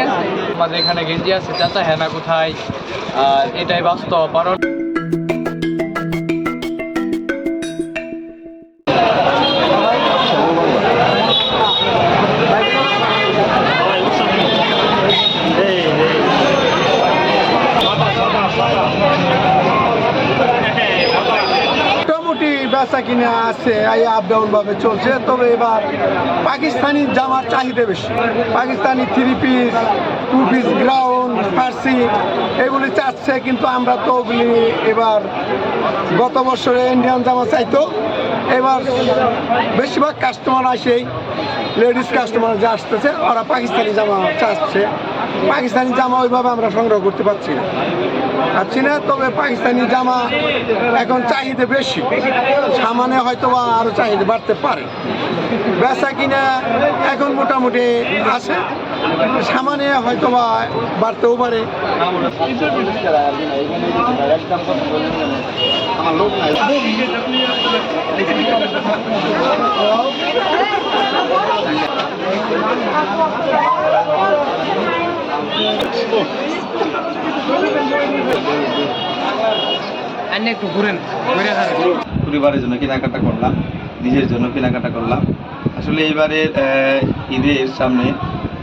না। আমাদের এখানে গেঞ্জি আছে চাচা হেনা কোথায়? আর এটাই বাস্তব কারণ বেচা কিনে আছে এই আপ ডাউন ভাবে চলছে। তবে এবার পাকিস্তানি জামার চাহিদা বেশি। Pakistani three piece two piece ground ফার্সি এগুলি চাচ্ছে, কিন্তু আমরা তো ওগুলি এবার গত বছরে ইন্ডিয়ান জামা চাইতো। এবার বেশিরভাগ কাস্টমার আসেই লেডিস কাস্টমার যা আসতেছে, ওরা পাকিস্তানি জামা চাচ্ছে। পাকিস্তানি জামা ওইভাবে আমরা সংগ্রহ করতে পারছি না। পাচ্ছি না, তবে পাকিস্তানি জামা এখন চাহিদা বেশি। সামানে হয়তো বা আরও চাহিদা বাড়তে পারে। বেচা কিনা এখন মোটামুটি আছে। সামানে হয়তো বা বাড়তেও পারে। আন্য পরিবারের জন্য কেনাকাটা করলাম, নিজের জন্য কেনাকাটা করলাম। আসলে এইবারের ঈদের সামনে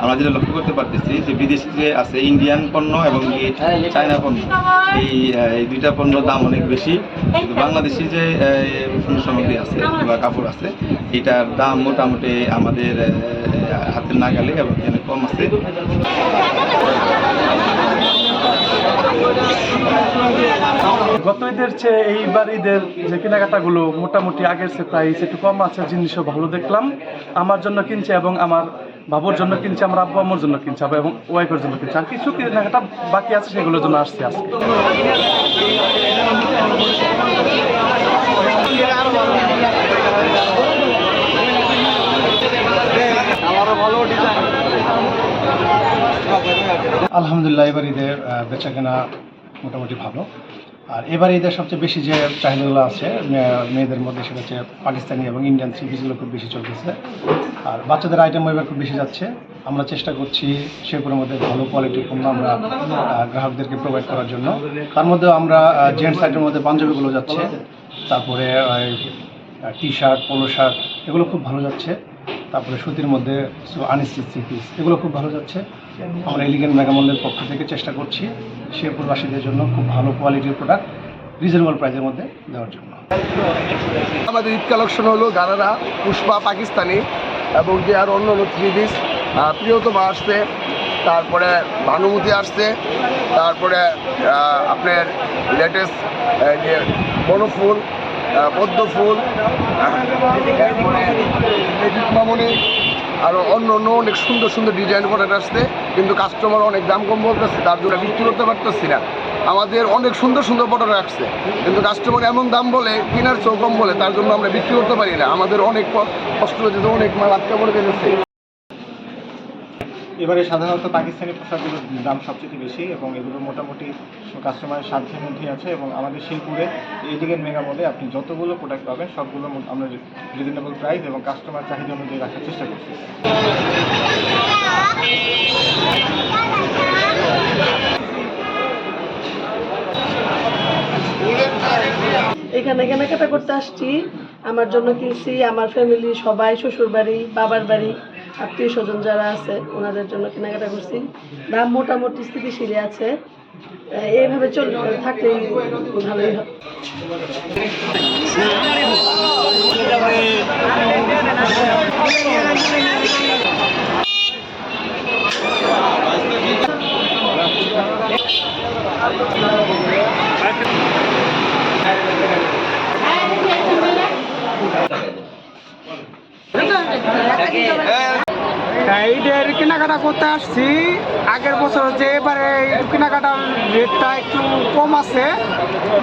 আমরা যেটা লক্ষ্য করতে পারতেছি যে বিদেশি যে আছে ইন্ডিয়ান পণ্য এবং চায়না পণ্য, এই দুইটা পণ্যর দাম অনেক বেশি। কিন্তু বাংলাদেশি যে সামগ্রী আছে বা কাপড় আছে, এটার দাম মোটামুটি আমাদের হাতের নাগালে এবং কম আছে। গত ঈদের চেয়ে এইবার ঈদের যে কেনাকাটাগুলো মোটামুটি আগের চেয়ে প্রাইস একটু কম আছে, জিনিসও ভালো দেখলাম। আমার জন্য কিনছে এবং আমার বাবুর জন্য কিনছে, আমার আব্বু আমার জন্য কিনছে, আবার এবং ওয়াইফের জন্য কিনছে। আর কিছু কেনাকাটা বাকি আছে, সেগুলোর জন্য আসছে আজকে। আলহামদুলিল্লাহ, এবার ঈদের বেচা কেনা মোটামুটি ভালো। আর এবার ঈদের সবচেয়ে বেশি যে চাহিদাগুলো আছে মেয়েদের মধ্যে সেটা হচ্ছে পাকিস্তানি এবং ইন্ডিয়ান থ্রি পিসগুলো খুব বেশি চলতেছে। আর বাচ্চাদের আইটেম এবার খুব বেশি যাচ্ছে। আমরা চেষ্টা করছি সেগুলোর মধ্যে ভালো কোয়ালিটির পণ্য আমরা গ্রাহকদেরকে প্রোভাইড করার জন্য। তার মধ্যে আমরা জেন্টস আইটেমের মধ্যে পাঞ্জাবিগুলো যাচ্ছে। তারপরে টি শার্ট পোলো শার্ট এগুলো খুব ভালো যাচ্ছে। তারপরে সুতির মধ্যে আনিস্টিচ থ্রি পিস, এগুলো খুব ভালো যাচ্ছে। আমরা এলিগেন্ট মেগামলের পক্ষ থেকে চেষ্টা করছি সে শেরপুরবাসীদের জন্য খুব ভালো কোয়ালিটির প্রোডাক্ট রিজনেবল প্রাইসের মধ্যে দেওয়ার জন্য। আমাদের ঈদ কালেকশন হলো গানারা পুষ্পা পাকিস্তানি এবং যে আর অন্য অন্য থ্রি পিস প্রিয়তমা আসছে, তারপরে ভানুমতি আসছে, তারপরে আপনার লেটেস্ট যে বনফুল পদ্ম ফুল মামনি আরও অন্য অন্য অনেক সুন্দর সুন্দর ডিজাইন প্রোডাক্ট আসছে কিন্তু কাস্টমার অনেক দাম কম বলতেছে, তার জন্য বিক্রি করতে পারতেছি না। আমাদের অনেক সুন্দর সুন্দর প্রোডাক্ট আসছে কিন্তু কাস্টমার এমন দাম বলে, কেনার চেয়েও কম বলে, তার জন্য আমরা বিক্রি করতে পারি না। আমাদের অনেক কষ্ট হয়েছে অনেক মাল আটকা পড়ে গেছে এবারে সাধারণত পাকিস্তানি পোশাকগুলোর দাম সবচেয়ে বেশি এবং এগুলো মোটামুটি কাস্টমারের সাধ্যের মধ্যেই আছে এবং আমাদের শিলপুরে এলিগেন্ট মেগা মলে আপনি যতগুলো প্রোডাক্ট পাবেন সবগুলো আমরা রিজনেবল প্রাইস এবং কাস্টমার চাহিদা অনুযায়ী রাখার চেষ্টা করছি। এখানে কেনাকাটা করতে আসছি। আমার জন্য কিনছি, আমার ফ্যামিলি সবাই শ্বশুর বাড়ি বাবার বাড়ি। আত্মীয় স্বজন যারা আছে, ওনাদের জন্য কেনাকাটা করছি। দাম মোটামুটি স্থিতিশীলই আছে। এইভাবে চল থাকলেই ভালোই হয় ঈদের কেনাকাটা করতে আসছি। আগের বছর যে এবারে কেনাকাটার রেটটা একটু কম আছে।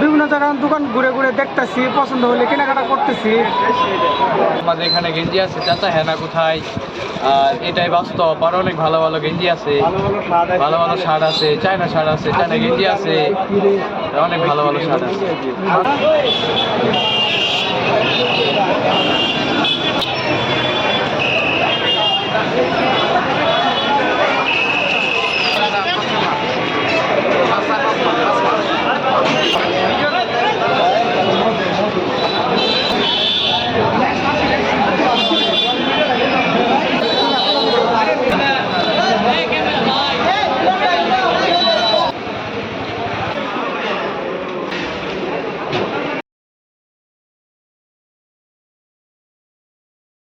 বিভিন্ন জায়গার দোকান ঘুরে ঘুরে দেখতেছি পছন্দ হলে কেনাকাটা করতেছি। আমাদের এখানে গেঞ্জি আছে চাচা হেনা কোথায়? আর এটাই বাস্তব আর অনেক ভালো ভালো গেঞ্জি আছে। ভালো ভালো শার্ট আছে। চায়না শার্ট আছে চায়না গেঞ্জি আছে। অনেক ভালো ভালো শার্ট আছে।